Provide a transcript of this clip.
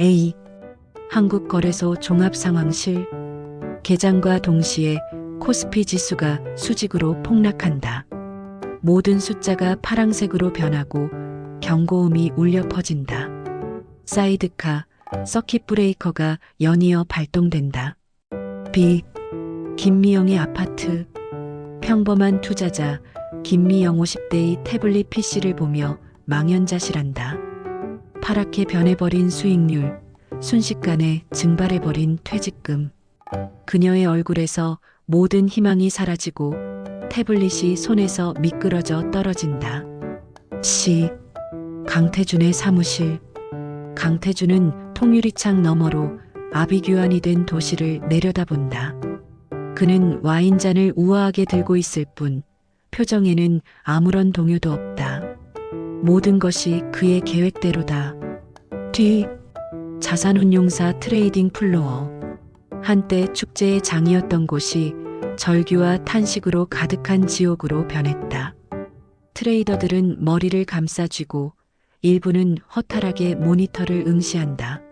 A. 한국거래소 종합상황실 개장과 동시에 코스피 지수가 수직으로 폭락한다. 모든 숫자가 파랑색으로 변하고 경고음이 울려 퍼진다. 사이드카, 서킷 브레이커가 연이어 발동된다. B. 김미영의 아파트. 평범한 투자자 김미영 50대의 태블릿 PC를 보며 망연자실한다. 파랗게 변해버린 수익률, 순식간에 증발해버린 퇴직금. 그녀의 얼굴에서 모든 희망이 사라지고 태블릿이 손에서 미끄러져 떨어진다. C. 강태준의 사무실. 강태준은 통유리창 너머로 아비규환이 된 도시를 내려다본다. 그는 와인잔을 우아하게 들고 있을 뿐 표정에는 아무런 동요도 없다. 모든 것이 그의 계획대로다. 뒤 자산운용사 트레이딩 플로어. 한때 축제의 장이었던 곳이 절규와 탄식으로 가득한 지옥으로 변했다. 트레이더들은 머리를 감싸쥐고 일부는 허탈하게 모니터를 응시한다.